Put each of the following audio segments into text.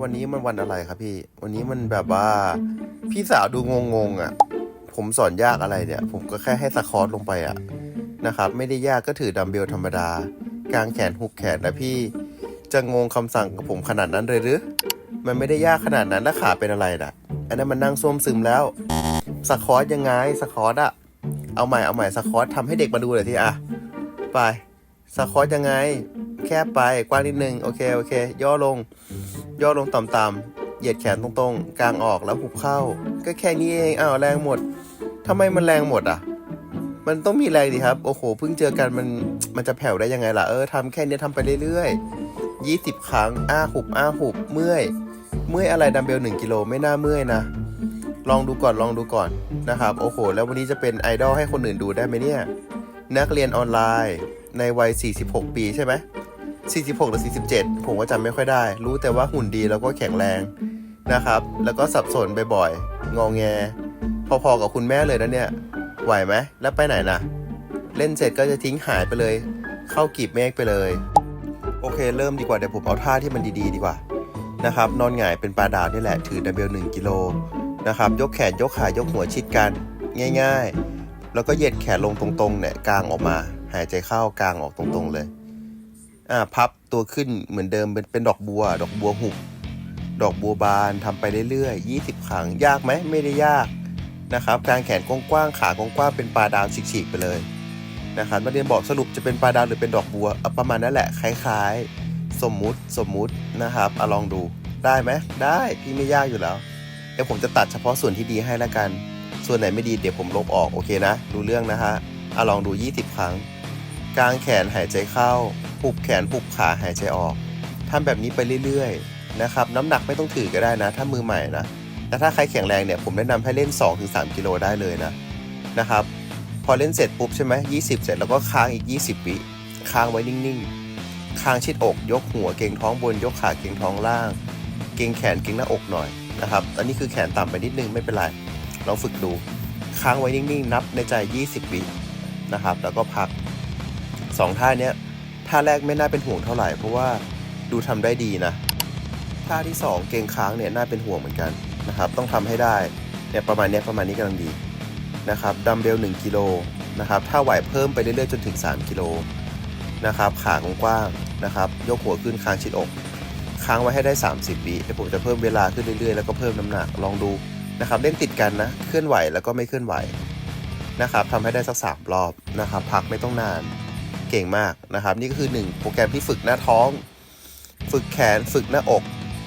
วันนี้มันวันอะไรครับพี่ วันนี้มันแบบว่า พี่สาวดูงงๆอะ ผมสอนยากอะไรเนี่ย ผมก็แค่ให้สคอร์ตลงไปอะนะครับ ไม่ได้ยากก็ถือดัมเบลธรรมดากางแขนหุบแขนนะพี่ จะงงคำสั่งกับผมขนาดนั้นเลยหรือ มันไม่ได้ยากขนาดนั้นแล้วขาเป็นอะไรน่ะ อันนั้นมันนั่งซ่วมซึมแล้วสคอร์ตยังไงสคอร์ตอะเอาใหม่เอาใหม่สคอร์ตทำให้เด็กมาดูหน่อยทีอะ ไปสคอร์ตยังไง แคบไปกว้างนิดนึงโอเคโอเค ย่อลง ย่อลงต่ำๆเหยียดแขนตรงๆ กลางออกแล้วหุบเข้า ก็แค่นี้เองอ้าวแรงหมดทำไมมันแรงหมดอะ มันต้องมีแรงดิครับ โอ้โหเพิ่งเจอกันมันมันจะแผ่วได้ยังไงล่ะเออทำแค่นี้ทำไปเรื่อยๆยี่สิบครั้งอ้าหุบอ้าหุบเมื่อยเมื่อยอะไรดัมเบลหนึ่งกิโลไม่น่าเมื่อยนะลองดูก่อนลองดูก่อนนะครับ โอ้โห แล้ววันนี้จะเป็นไอดอลให้คนอื่นดูได้ไหมเนี่ย นักเรียนออนไลน์ในวัย 46 ปีใช่ไหม 46 หรือ 47 ผมก็จำไม่ค่อยได้ รู้แต่ว่าหุ่นดีแล้วก็แข็งแรงนะครับ แล้วก็สับสนบ่อยๆ งองแง พอๆกับคุณแม่เลยนะเนี่ย ไหวไหม แล้วไปไหนนะเล่นเสร็จก็จะทิ้งหายไปเลย เข้ากีบเมฆไปเลย โอเค เริ่มดีกว่า เดี๋ยวผมเอาท่าที่มันดีๆ ดีกว่านะครับ นอนหงายเป็นปลาดาวนี่แหละ ถือดัมเบล1กิโลนะครับ ยกแขนยกขายกหัวชิดกันง่าย ๆ แล้วก็เหยียดแขนลงตรงๆเนี่ยกลางออกมา หายใจเข้ากลางออกตรงๆเลย อ่าพับตัวขึ้นเหมือนเดิมเป็นเป็นดอกบัว ดอกบัวหุบ ดอกบัวบานทำไปเรื่อยๆ 20 ครั้งยากไหมไม่ได้ยากนะครับกลางแขนกว้างๆขากว้างๆเป็นปลาดาวฉีกๆไปเลยนะครับนักเรียนบอกสรุปจะเป็นปลาดาวหรือเป็นดอกบัวประมาณนั้นแหละคล้ายๆ สมมุติสมมุตินะครับเอาลองดูได้ไหมได้พี่ไม่ยากอยู่แล้วเดี๋ยวผมจะตัดเฉพาะส่วนที่ดีให้ล้วกัน ส่วนไหนไม่ดีเดี๋ยวผมลบออกโอเคนะ ดูเรื่องนะฮะเอาลองดู 20 ครั้ง กางแขนหายใจเข้าหุบแขนหุบขาหายใจออกทำแบบนี้ไปเรื่อยๆนะครับ น้ำหนักไม่ต้องถือก็ได้นะ ถ้ามือใหม่นะแต่ถ้าใครแข็งแรงเนี่ยผมแนะนำให้เล่น 2-3 กิโลได้เลยนะนะครับ พอเล่นเสร็จปุ๊บใช่ไหม20เสร็จแล้วก็ค้างอีก 20 วิค้างไว้นิ่งๆค้างชิดอก ยกหัวเก่งท้องบน ยกขาเก่งท้องล่าง เก่งแขนเก่งหน้าอกหน่อยนะครับอันนี้คือแขนต่ำไปนิดนึงไม่เป็นไรลองฝึกดู ค้างไว้นิ่งๆ นับในใจ 20 วินะครับ แล้วก็พัก 2ท่าเนี้ยท่าแรกไม่น่าเป็นห่วงเท่าไหร่ เพราะว่าดูทำได้ดีนะ ท่าที่ 2 เก่งค้างเนี่ยน่าเป็นห่วงเหมือนกันนะครับต้องทำให้ได้เนี่ยประมาณเนี้ยประมาณนี้กำลังดีนะครับดัมเบล1กิโลนะครับถ้าไหวเพิ่มไปเรื่อยๆจนถึง 3 กิโลนะครับขากว้างๆนะครับยกหัวขึ้นค้างชิดอก ค้างไว้ให้ได้ 30วิเดี๋ยวผมจะเพิ่มเวลาขึ้นเรื่อยๆ แล้วก็เพิ่มน้ำหนักลองดูนะครับเล่นติดกันนะเคลื่อนไหวแล้วก็ไม่เคลื่อนไหวนะครับทำให้ได้สักสามรอบนะครับพักไม่ต้องนาน เก่งมากนะครับ นี่ก็คือ 1 โปรแกรมที่ฝึกหน้าท้อง ฝึกแขนฝึกหน้าอก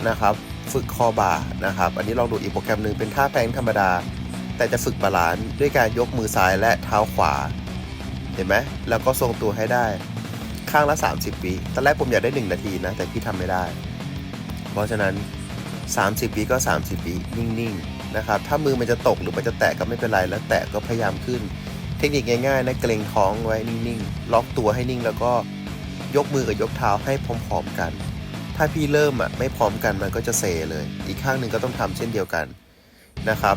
นะครับ ฝึกคอบ่านะครับ อันนี้ลองดูอีกโปรแกรมหนึ่งเป็นท่าแพลงธรรมดา แต่จะฝึกบาลานซ์ด้วยการยกมือซ้ายและเท้าขวา เห็นไหมแล้วก็ทรงตัวให้ได้ข้างละ 30วิตอนแรกผมอยากได้ 1 นาทีนะ แต่พี่ทำไม่ได้ เพราะฉะนั้น 30วิก็ 30วินิ่งๆนะครับ ถ้ามือมันจะตกหรือมันจะแตะก็ไม่เป็นไร แล้วแตะก็พยายามขึ้น เทคนิคง่ายๆนะเกรงท้องไว้นิ่งๆ ล็อกตัวให้นิ่งแล้วก็ยกมือกับยกเท้าให้พร้อมๆกัน ถ้าพี่เริ่มอะไม่พร้อมกันมันก็จะเซเลย อีกข้างหนึ่งก็ต้องทำเช่นเดียวกันนะครับ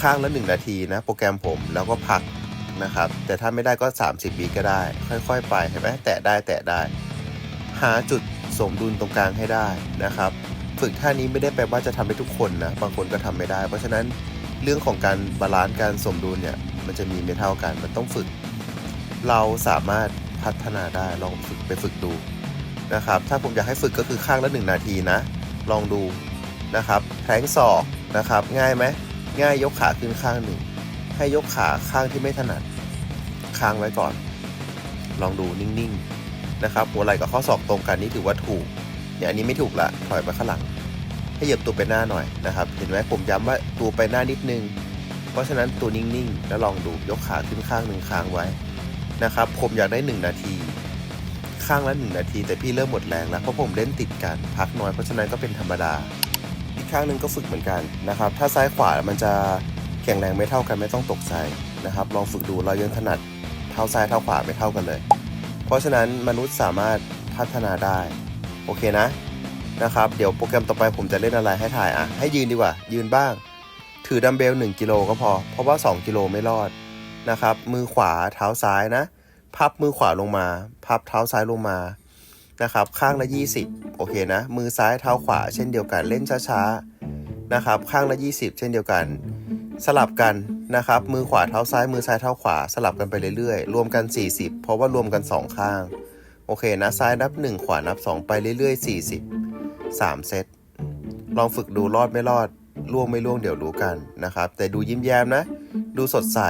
ข้างละ 1 นาทีนะโปรแกรมผมแล้วก็พักนะครับ แต่ถ้าไม่ได้ก็ 30วิก็ได้ ค่อยๆ ไปเห็นไหมแตะได้แตะได้ หาจุดสมดุลตรงกลางให้ได้นะครับ ฝึกท่านี้ไม่ได้แปลว่าจะทำให้ทุกคนนะบางคนก็ทำไม่ได้ เพราะฉะนั้นเรื่องของการบาลานซ์การสมดุลเนี่ย มันจะมีไม่เท่ากัน มันต้องฝึก เราสามารถพัฒนาได้ลองฝึกไปฝึกดูนะครับ ถ้าผมอยากให้ฝึกก็คือข้างละ 1 นาทีนะ ลองดูนะครับแทงศอกนะครับ ง่ายไหมง่ายยกขาขึ้นข้างหนึ่ง ให้ยกขาข้างที่ไม่ถนัดค้างไว้ก่อน ลองดูนิ่งๆนะครับ หัวไหล่กับข้อศอกตรงกันนี่ถือว่าถูกเนี่ยอันนี้ไม่ถูกละถอยมาข้างหลังให้เหยียบตัวไปหน้าหน่อยนะครับ เห็นไหมผมย้ำว่าตัวไปหน้านิดนึง เพราะฉะนั้นตัวนิ่งๆ แล้วลองดูยกขาขึ้นข้างหนึ่งค้างไว้นะครับ ผมอยากได้ 1 นาที ข้างละ 1 นาที แต่พี่เริ่มหมดแรงแล้วเพราะผมเล่นติดกัน พักน้อยเพราะฉะนั้นก็เป็นธรรมดา อีกข้างหนึ่งก็ฝึกเหมือนกันนะครับ ถ้าซ้ายขวามันจะแข็งแรงไม่เท่ากันไม่ต้องตกใจนะครับ ลองฝึกดูเรายังถนัดเท้าซ้ายเท้าขวาไม่เท่ากันเลย เพราะฉะนั้นมนุษย์สามารถพัฒนาได้โอเคนะนะครับ เดี๋ยวโปรแกรมต่อไปผมจะเล่นอะไรให้ถ่ายอะ ให้ยืนดีกว่า ยืนบ้าง ถือดัมเบล1กิโลก็พอ เพราะว่า 2 กิโลไม่รอดนะครับ มือขวาเท้าซ้ายนะ พับมือขวาลงมา พับเท้าซ้ายลงมานะครับ ข้างละ 20 โอเคนะ มือซ้ายเท้าขวา เช่นเดียวกัน เล่นช้าๆนะครับ ข้างละ 20 เช่นเดียวกัน สลับกันนะครับ มือขวาเท้าซ้าย มือซ้ายเท้าขวา สลับกันไปเรื่อยๆ รวมกัน 40 เพราะว่ารวมกัน 2 ข้าง โอเคนะ ซ้ายนับ 1 ขวานับ 2 ไปเรื่อยๆ 40 3 เซต ลองฝึกดูรอดไม่รอด ล่วงไม่ล่วงเดี๋ยวรู้กันนะครับ แต่ดูยิ้มแย้มนะ ดูสดใส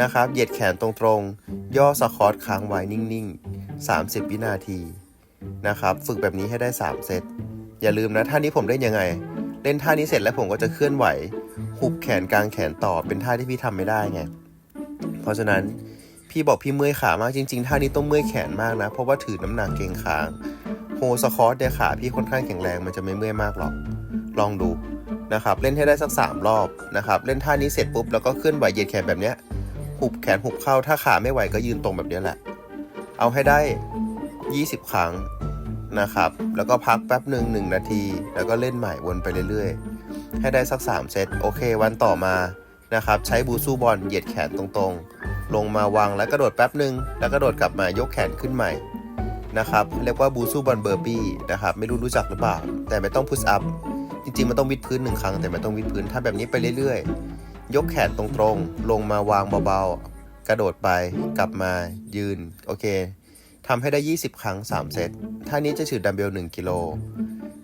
นะครับ เหยียดแขนตรงๆ ย่อสควอตค้างไว้นิ่งๆ 30 วินาทีนะครับ ฝึกแบบนี้ให้ได้ 3 เซต อย่าลืมนะท่านี้ผมเล่นยังไง เล่นท่านี้เสร็จแล้วผมก็จะเคลื่อนไหวหุบแขนกลางแขนต่อเป็นท่าที่พี่ทำไม่ได้ไง เพราะฉะนั้นพี่บอกพี่เมื่อยขามากจริงๆท่านี้ต้องเมื่อยแขนมากนะ เพราะว่าถือน้ำหนักเกรงค้างโฮสควอตเนี่ยขาพี่ค่อนข้างแข็งแรงมันจะไม่เมื่อยมากหรอก ลองดู นะครับเล่นให้ได้สัก 3 รอบนะครับเล่นท่านี้เสร็จปุ๊บแล้วก็เคลื่อนไหวเหยียดแขนแบบเนี้ยหุบแขนหุบเข้าถ้าขาไม่ไหวก็ยืนตรงแบบนี้แหละ เอาให้ได้ 20 ครั้งนะครับ แล้วก็พักแป๊บหนึ่งหนึ่งนาที แล้วก็เล่นใหม่วนไปเรื่อยๆ ให้ได้สัก 3 เซตโอเค วันต่อมานะครับ ใช้บูซูบอลเหยียดแขนตรงๆ ลงมาวางแล้วกระโดดแป๊บหนึ่งแล้วกระโดดกลับมายกแขนขึ้นใหม่นะครับเรียกว่าบูซูบอลเบอร์บี้นะครับ ไม่รู้รู้จักหรือเปล่า แต่ไม่ต้องพุชอัพ จริง ๆ มันต้องวิดพื้นหนึ่งครั้งแต่ไม่ต้องวิดพื้นถ้าแบบนี้ไปเรื่อยๆ ยกแขนตรงๆ ลงมาวางเบาๆ กระโดดไปกลับมายืน โอเคทำให้ได้ 20 ครั้ง 3 เซตท่านี้จะถือดัมเบล1กิโล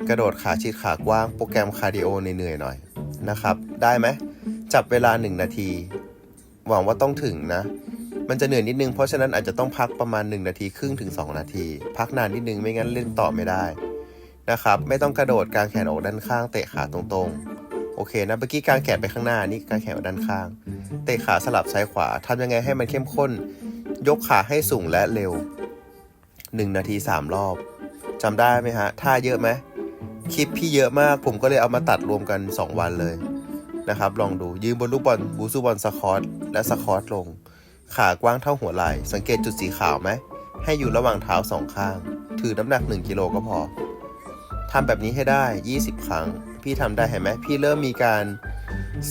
กระโดดขาชิดขากว้างโปรแกรมคาร์ดิโอเหนื่อยๆหน่อยนะครับ ได้ไหมจับเวลา 1 นาที หวังว่าต้องถึงนะ มันจะเหนื่อยนิดนึงเพราะฉะนั้นอาจจะต้องพักประมาณ 1 นาทีครึ่งถึง 2 นาที พักนานนิดนึงไม่งั้นเล่นต่อไม่ได้ นะครับ ไม่ต้องกระโดดกางแขนออกด้านข้าง เตะขาตรงๆ โอเคนะ เมื่อกี้กางแขนไปข้างหน้า นี่กางแขนออกด้านข้าง เตะขาสลับซ้ายขวาทำยังไงให้มันเข้มข้น ยกขาให้สูงและเร็ว 1 นาที 3 รอบจำได้ไหมฮะ ท่าเยอะไหม คลิปพี่เยอะมาก ผมก็เลยเอามาตัดรวมกัน 2 วันเลยนะครับ ลองดู ยืนบนลูกบอลบูซูบอลสคอตและสคอตลง ขากว้างเท่าหัวไหล่ สังเกตจุดสีขาวไหม ให้อยู่ระหว่างเท้าสองข้าง ถือน้ำหนัก 1 กิโลก็พอ ทำแบบนี้ให้ได้ 20 ครั้ง พี่ทำได้เห็นไหมพี่เริ่มมีการ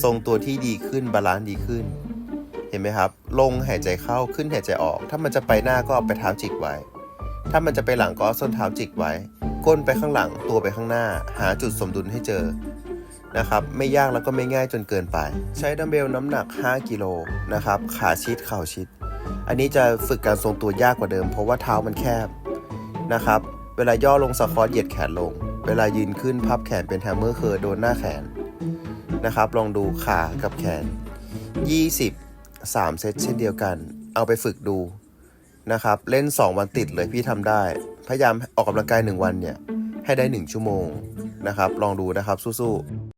ทรงตัวที่ดีขึ้นบาลานซ์ดีขึ้น เห็นไหมครับ ลงหายใจเข้าขึ้นหายใจออก ถ้ามันจะไปหน้าก็เอาไปเท้าจิกไว้ ถ้ามันจะไปหลังก็เอาส้นเท้าจิกไว้ ก้นไปข้างหลังตัวไปข้างหน้า หาจุดสมดุลให้เจอนะครับไม่ยากแล้วก็ไม่ง่ายจนเกินไป ใช้ดัมเบลน้ำหนัก 5 กิโลนะครับขาชิดเข่าชิด อันนี้จะฝึกการทรงตัวยากกว่าเดิม เพราะว่าเท้ามันแคบนะครับ เวลาย่อลงสควอตเหยียดแขนลง เวลายืนขึ้นพับแขนเป็นแฮมเมอร์เคอร์โดนหน้าแขนนะครับ ลองดูขากับแขน 20 3 เซตเช่นเดียวกัน เอาไปฝึกดูนะครับ เล่น 2 วันติดเลยพี่ทำได้ พยายามออกกำลังกาย 1 วันเนี่ย ให้ได้ 1 ชั่วโมงนะครับ ลองดูนะครับสู้ๆ